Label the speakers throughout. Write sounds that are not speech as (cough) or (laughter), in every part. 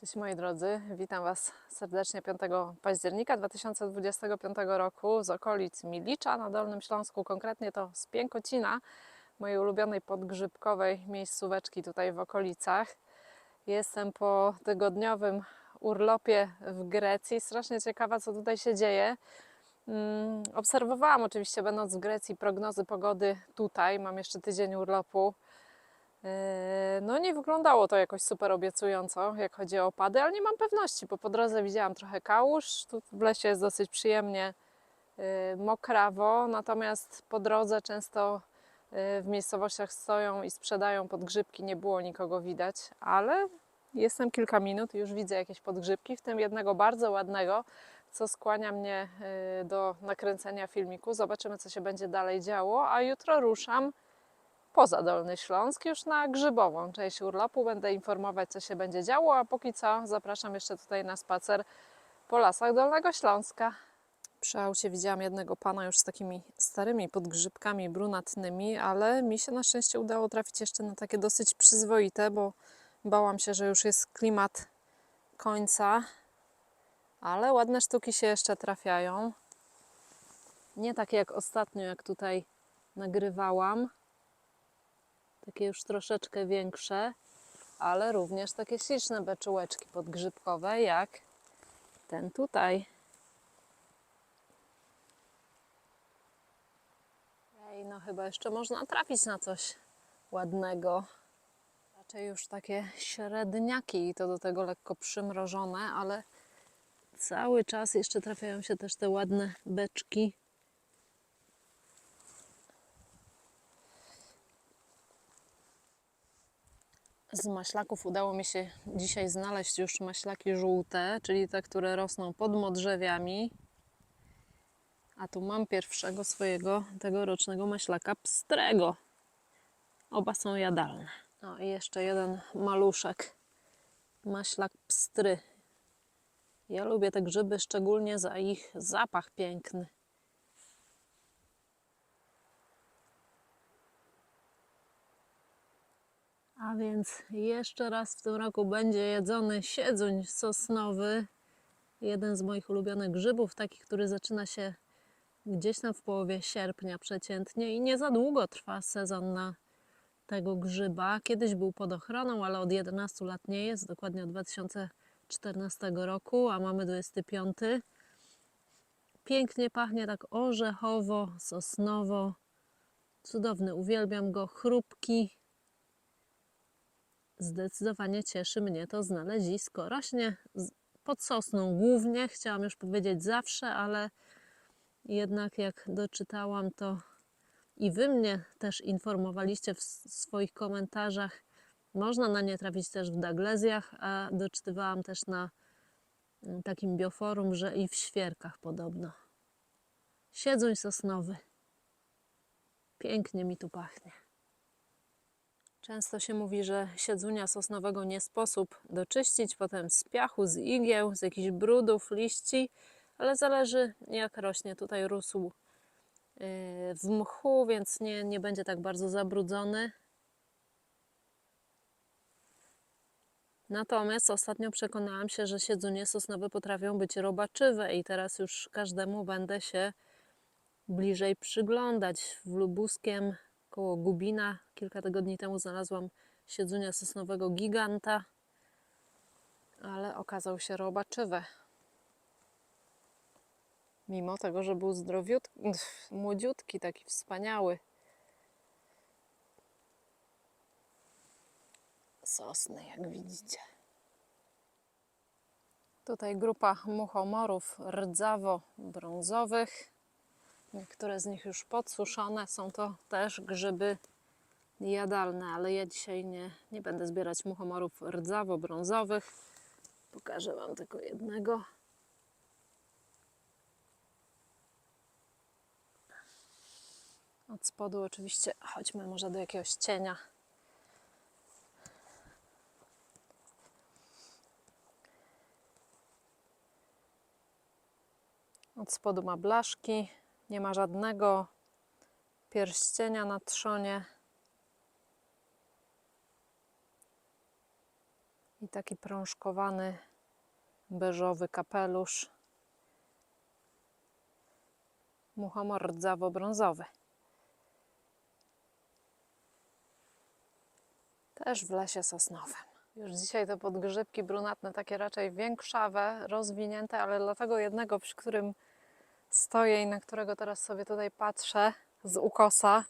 Speaker 1: Cześć moi drodzy, witam Was serdecznie 5 października 2025 roku z okolic Milicza na Dolnym Śląsku, konkretnie to z Piękocina, mojej ulubionej podgrzybkowej miejscóweczki tutaj w okolicach. Jestem po tygodniowym urlopie w Grecji, strasznie ciekawa co tutaj się dzieje. Mm, Obserwowałam oczywiście będąc w Grecji prognozy pogody tutaj, mam jeszcze tydzień urlopu. Yy, No nie wyglądało to jakoś super obiecująco, jak chodzi o opady, ale nie mam pewności, bo po drodze widziałam trochę kałuż, tu w lesie jest dosyć przyjemnie yy, mokrawo, natomiast po drodze często yy, w miejscowościach stoją i sprzedają podgrzybki, nie było nikogo widać, ale jestem kilka minut i już widzę jakieś podgrzybki, w tym jednego bardzo ładnego, co skłania mnie do nakręcenia filmiku. Zobaczymy, co się będzie dalej działo, a jutro ruszam poza Dolny Śląsk, już na grzybową część urlopu. Będę informować, co się będzie działo, a póki co zapraszam jeszcze tutaj na spacer po lasach Dolnego Śląska. Przy aucie widziałam jednego pana już z takimi starymi podgrzybkami brunatnymi, ale mi się na szczęście udało trafić jeszcze na takie dosyć przyzwoite, bo bałam się, że już jest klimat końca, ale ładne sztuki się jeszcze trafiają. Nie takie jak ostatnio, jak tutaj nagrywałam, takie już troszeczkę większe, ale również takie śliczne beczułeczki podgrzybkowe, jak ten tutaj. Ej, no chyba jeszcze można trafić na coś ładnego. Raczej już takie średniaki i to do tego lekko przymrożone, ale cały czas jeszcze trafiają się też te ładne beczki. Z maślaków udało mi się dzisiaj znaleźć już maślaki żółte, czyli te, które rosną pod modrzewiami. A tu mam pierwszego swojego tegorocznego maślaka pstrego. Oba są jadalne. No i jeszcze jeden maluszek. Maślak pstry. Ja lubię te grzyby szczególnie za ich zapach piękny. A więc jeszcze raz w tym roku będzie jedzony siedzuń sosnowy. Jeden z moich ulubionych grzybów, taki, który zaczyna się gdzieś tam w połowie sierpnia przeciętnie i nie za długo trwa sezon na tego grzyba. Kiedyś był pod ochroną, ale od 11 lat nie jest, dokładnie od 2014 roku, a mamy 25. Pięknie pachnie tak orzechowo, sosnowo. Cudowny, uwielbiam go, chrupki, zdecydowanie cieszy mnie to znalezisko. Rośnie pod sosną głównie, chciałam już powiedzieć zawsze, ale jednak jak doczytałam to i wy mnie też informowaliście w swoich komentarzach, można na nie trafić też w Daglezjach, a doczytywałam też na mm, takim bioforum, że i w świerkach podobno. Siedzuń sosnowy. Pięknie mi tu pachnie. Często się mówi, że siedzunia sosnowego nie sposób doczyścić, potem z piachu, z igieł, z jakichś brudów, liści, ale zależy jak rośnie. Tutaj rósł yy, w mchu, więc nie, nie będzie tak bardzo zabrudzony. Natomiast ostatnio przekonałam się, że siedzunie sosnowe potrafią być robaczywe i teraz już każdemu będę się bliżej przyglądać. W Lubuskiem koło Gubina kilka tygodni temu znalazłam siedzunia sosnowego giganta, ale okazał się robaczywy. Mimo tego, że był zdrowiutki, (laughs) młodziutki, taki wspaniały. Sosny, jak widzicie. Tutaj grupa muchomorów rdzawo-brązowych. Niektóre z nich już podsuszone. Są to też grzyby jadalne, ale ja dzisiaj nie, nie będę zbierać muchomorów rdzawo-brązowych. Pokażę Wam tylko jednego. Od spodu oczywiście chodźmy może do jakiegoś cienia. Od spodu ma blaszki, nie ma żadnego pierścienia na trzonie. I taki prążkowany, beżowy kapelusz. Muchomor rdzawo-brązowy. Też w lesie sosnowym. Już dzisiaj te podgrzybki brunatne, takie raczej większawe, rozwinięte, ale dla tego jednego, przy którym stoję i na którego teraz sobie tutaj patrzę z ukosa,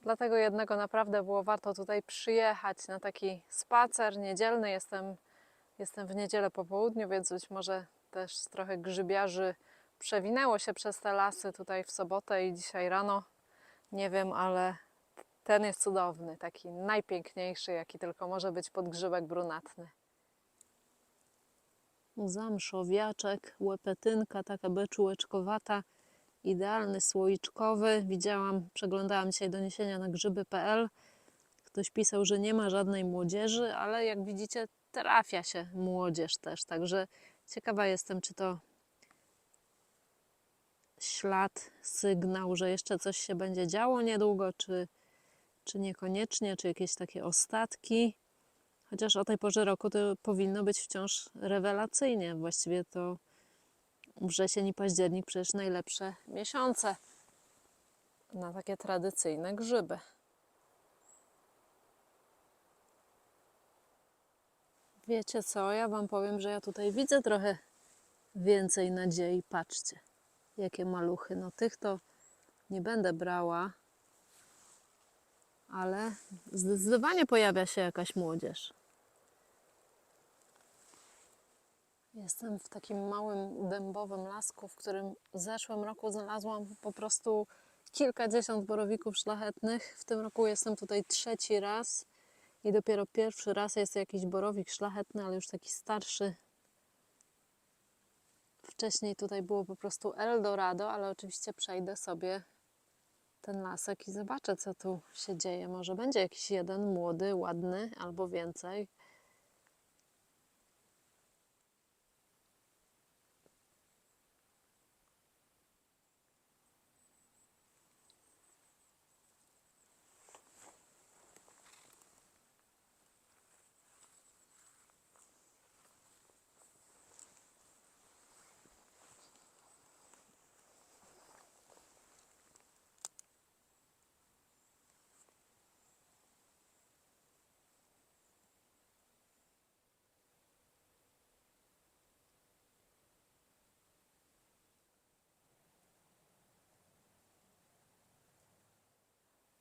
Speaker 1: dla tego jednego naprawdę było warto tutaj przyjechać na taki spacer niedzielny. Jestem, jestem w niedzielę po południu, więc być może też trochę grzybiarzy przewinęło się przez te lasy tutaj w sobotę i dzisiaj rano. Nie wiem, ale ten jest cudowny, taki najpiękniejszy, jaki tylko może być podgrzybek brunatny. Zamszowiaczek, łepetynka, taka beczułeczkowata, idealny słoiczkowy. Widziałam, przeglądałam dzisiaj doniesienia na grzyby.pl. Ktoś pisał, że nie ma żadnej młodzieży, ale jak widzicie, trafia się młodzież też. Także ciekawa jestem, czy to ślad, sygnał, że jeszcze coś się będzie działo niedługo, czy, czy niekoniecznie, czy jakieś takie ostatki. Chociaż o tej porze roku to powinno być wciąż rewelacyjnie. Właściwie to wrzesień i październik przecież najlepsze miesiące na takie tradycyjne grzyby. Wiecie co, ja Wam powiem, że ja tutaj widzę trochę więcej nadziei. Patrzcie, jakie maluchy. No tych to nie będę brała, ale zdecydowanie pojawia się jakaś młodzież. Jestem w takim małym dębowym lasku, w którym w zeszłym roku znalazłam po prostu kilkadziesiąt borowików szlachetnych. W tym roku jestem tutaj trzeci raz i dopiero pierwszy raz jest jakiś borowik szlachetny, ale już taki starszy. Wcześniej tutaj było po prostu Eldorado, ale oczywiście przejdę sobie ten lasek i zobaczę, co tu się dzieje. Może będzie jakiś jeden młody, ładny albo więcej.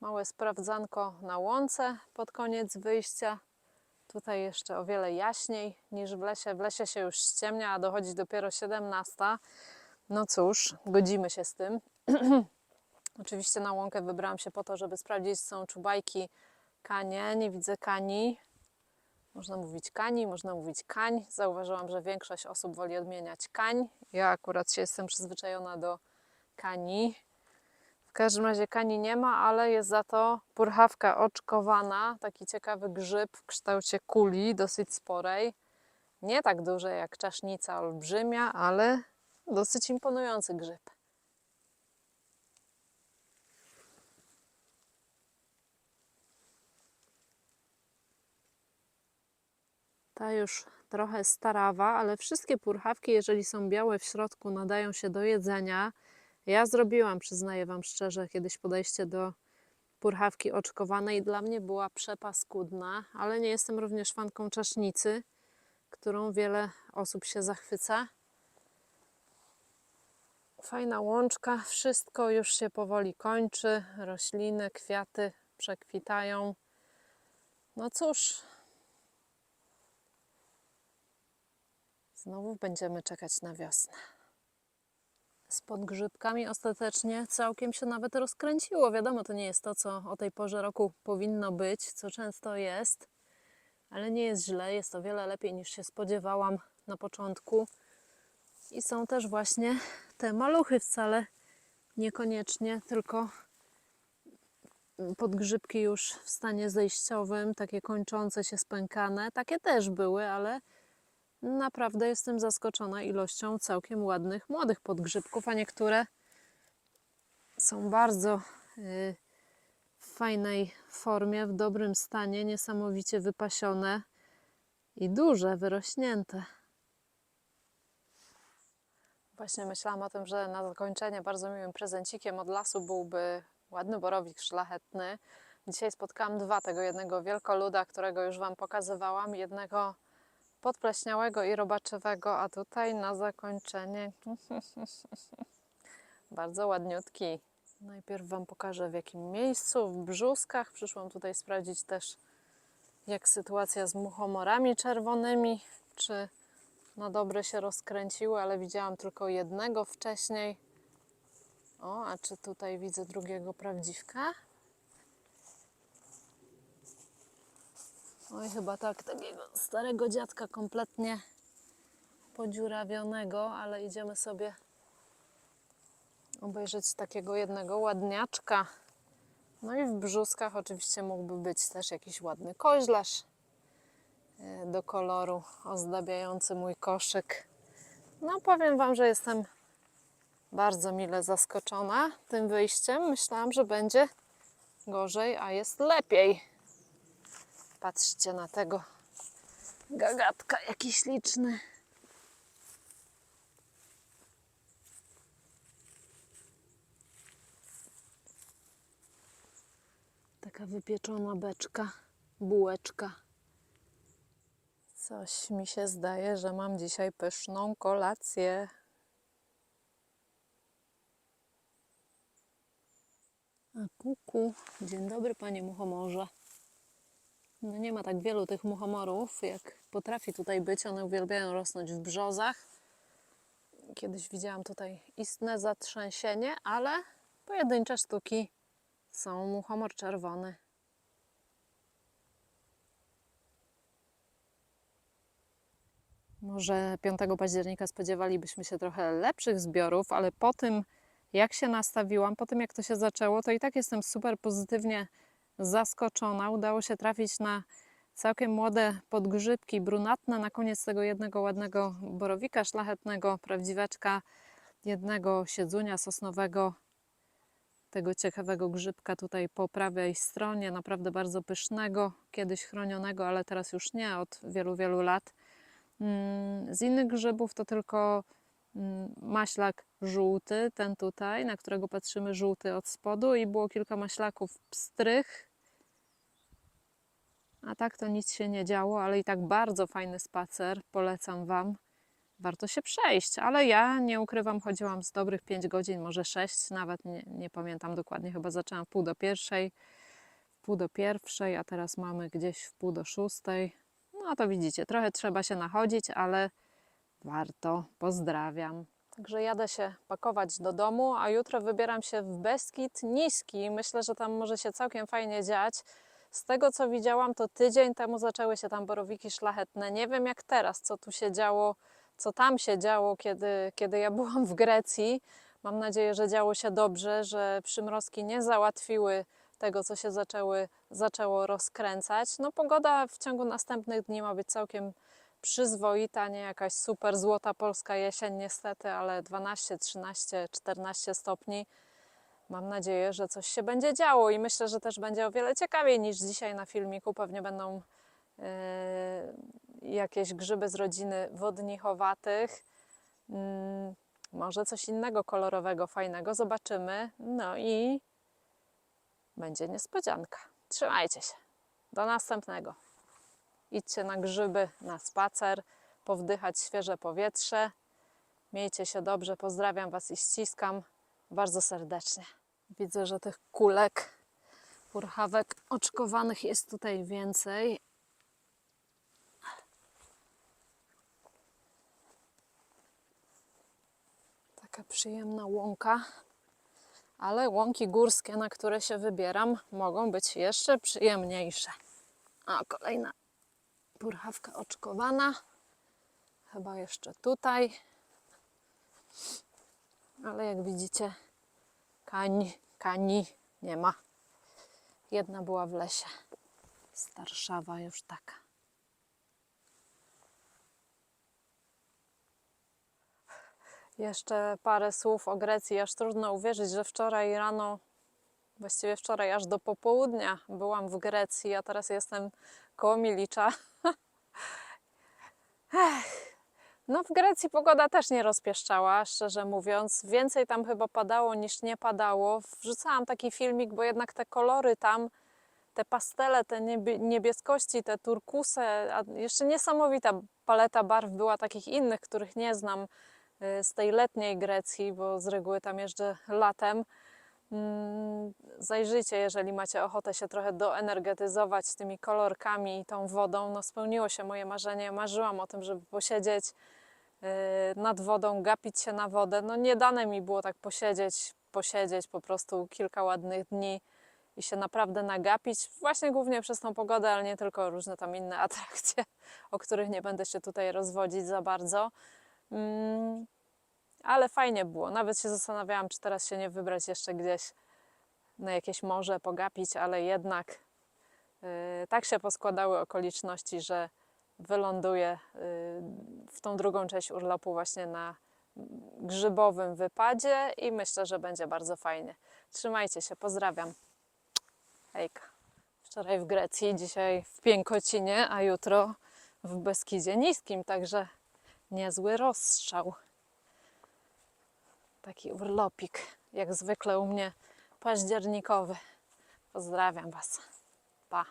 Speaker 1: Małe sprawdzanko na łące pod koniec wyjścia. Tutaj jeszcze o wiele jaśniej niż w lesie. W lesie się już ściemnia, a dochodzi dopiero 17. No cóż, godzimy się z tym. (clears throat) Oczywiście na łąkę wybrałam się po to, żeby sprawdzić, są czubajki kanie. Nie widzę kani. Można mówić kani, można mówić kań. Zauważyłam, że większość osób woli odmieniać kań. Ja akurat się jestem przyzwyczajona do kani. W każdym razie kani nie ma, ale jest za to purchawka oczkowana, taki ciekawy grzyb w kształcie kuli, dosyć sporej. Nie tak dużej jak czasznica olbrzymia, ale dosyć imponujący grzyb. Ta już trochę starawa, ale wszystkie purchawki, jeżeli są białe w środku, nadają się do jedzenia. Ja zrobiłam, przyznaję Wam szczerze, kiedyś podejście do purchawki oczkowanej. Dla mnie była przepaskudna, ale nie jestem również fanką czasznicy, którą wiele osób się zachwyca. Fajna łączka, wszystko już się powoli kończy. Rośliny, kwiaty przekwitają. No cóż, znowu będziemy czekać na wiosnę z podgrzybkami ostatecznie całkiem się nawet rozkręciło. Wiadomo, to nie jest to, co o tej porze roku powinno być, co często jest, ale nie jest źle, jest o wiele lepiej niż się spodziewałam na początku. I są też właśnie te maluchy wcale niekoniecznie, tylko podgrzybki już w stanie zejściowym, takie kończące się spękane, takie też były, ale Naprawdę jestem zaskoczona ilością całkiem ładnych młodych podgrzybków, a niektóre są bardzo y, w fajnej formie, w dobrym stanie, niesamowicie wypasione. I duże, wyrośnięte. Właśnie myślałam o tym, że na zakończenie bardzo miłym prezencikiem od lasu byłby ładny borowik szlachetny. Dzisiaj spotkałam dwa, tego jednego wielkoluda, którego już Wam pokazywałam, jednego podpleśniałego i robaczywego, a tutaj na zakończenie (laughs) bardzo ładniutki. Najpierw Wam pokażę w jakim miejscu, w brzuskach. Przyszłam tutaj sprawdzić też jak sytuacja z muchomorami czerwonymi, czy na dobre się rozkręciły, ale widziałam tylko jednego wcześniej. O, a czy tutaj widzę drugiego prawdziwka? Oj, chyba tak, takiego starego dziadka kompletnie podziurawionego, ale idziemy sobie obejrzeć takiego jednego ładniaczka. No i w brzuskach oczywiście mógłby być też jakiś ładny koźlarz e, do koloru ozdabiający mój koszyk. No powiem Wam, że jestem bardzo mile zaskoczona tym wyjściem. Myślałam, że będzie gorzej, a jest lepiej. Patrzcie na tego gagatka, jaki śliczny. Taka wypieczona beczka, bułeczka. Coś mi się zdaje, że mam dzisiaj pyszną kolację. A kuku, dzień dobry panie muchomorze. No nie ma tak wielu tych muchomorów, jak potrafi tutaj być. One uwielbiają rosnąć w brzozach. Kiedyś widziałam tutaj istne zatrzęsienie, ale pojedyncze sztuki są muchomor czerwony. Może 5 października spodziewalibyśmy się trochę lepszych zbiorów, ale po tym, jak się nastawiłam, po tym, jak to się zaczęło, to i tak jestem super pozytywnie zaskoczona. Udało się trafić na całkiem młode podgrzybki brunatne. Na koniec tego jednego ładnego borowika szlachetnego, prawdziweczka, jednego siedzunia sosnowego, tego ciekawego grzybka tutaj po prawej stronie, naprawdę bardzo pysznego, kiedyś chronionego, ale teraz już nie, od wielu, wielu lat. Mm, Z innych grzybów to tylko maślak żółty, ten tutaj, na którego patrzymy żółty od spodu i było kilka maślaków pstrych. A tak to nic się nie działo, ale i tak bardzo fajny spacer, polecam Wam. Warto się przejść, ale ja nie ukrywam, chodziłam z dobrych 5 godzin, może 6, nawet nie, nie pamiętam dokładnie, chyba zaczęłam w pół do pierwszej, w pół do pierwszej, a teraz mamy gdzieś w pół do szóstej. No to widzicie, trochę trzeba się nachodzić, ale warto. Pozdrawiam. Także jadę się pakować do domu, a jutro wybieram się w Beskid Niski. Myślę, że tam może się całkiem fajnie dziać. Z tego co widziałam, to tydzień temu zaczęły się tam borowiki szlachetne. Nie wiem jak teraz, co tu się działo, co tam się działo, kiedy, kiedy ja (laughs) byłam w Grecji. Mam nadzieję, że działo się dobrze, że przymrozki nie załatwiły tego, co się zaczęły, zaczęło rozkręcać. No pogoda w ciągu następnych dni ma być całkiem przyzwoita, nie jakaś super złota polska jesień niestety, ale 12, 13, 14 stopni. Mam nadzieję, że coś się będzie działo i myślę, że też będzie o wiele ciekawiej niż dzisiaj na filmiku. Pewnie będą e, jakieś grzyby z rodziny wodnichowatych. Mm, może coś innego kolorowego, fajnego. Zobaczymy. No i będzie niespodzianka. Trzymajcie się. Do następnego. Idźcie na grzyby, na spacer, powdychać świeże powietrze. Miejcie się dobrze. Pozdrawiam Was i ściskam bardzo serdecznie. Widzę, że tych kulek, purchawek oczkowanych jest tutaj więcej. Taka przyjemna łąka. Ale łąki górskie, na które się wybieram, mogą być jeszcze przyjemniejsze. A kolejna purchawka oczkowana. Chyba jeszcze tutaj. Ale jak widzicie, kań, kani nie ma. Jedna była w lesie. Starszawa już taka. Jeszcze parę słów o Grecji. Aż trudno uwierzyć, że wczoraj rano, właściwie wczoraj aż do popołudnia byłam w Grecji, a teraz jestem koło Milicza. No w Grecji pogoda też nie rozpieszczała, szczerze mówiąc. Więcej tam chyba padało niż nie padało. Wrzucałam taki filmik, bo jednak te kolory tam, te pastele, te niebie- niebieskości, te turkuse, a jeszcze niesamowita paleta barw była takich innych, których nie znam y, z tej letniej Grecji, bo z reguły tam jeżdżę latem. Mm, Zajrzyjcie, jeżeli macie ochotę się trochę doenergetyzować tymi kolorkami i tą wodą. No spełniło się moje marzenie. Marzyłam o tym, żeby posiedzieć yy, nad wodą, gapić się na wodę. No nie dane mi było tak posiedzieć, posiedzieć po prostu kilka ładnych dni i się naprawdę nagapić. Właśnie głównie przez tą pogodę, ale nie tylko, różne tam inne (laughs) atrakcje, o których nie będę się tutaj rozwodzić za bardzo. Ale fajnie było. Nawet się zastanawiałam, czy teraz się nie wybrać jeszcze gdzieś na jakieś morze, pogapić, ale jednak yy, tak się poskładały okoliczności, że wyląduję yy, w tą drugą część urlopu właśnie na grzybowym wypadzie i myślę, że będzie bardzo fajnie. Trzymajcie się, pozdrawiam. Hejka. Wczoraj w Grecji, dzisiaj w Piękocinie, a jutro w Beskidzie Niskim, także niezły rozstrzał. Taki urlopik, jak zwykle u mnie październikowy. Pozdrawiam Was. Pa.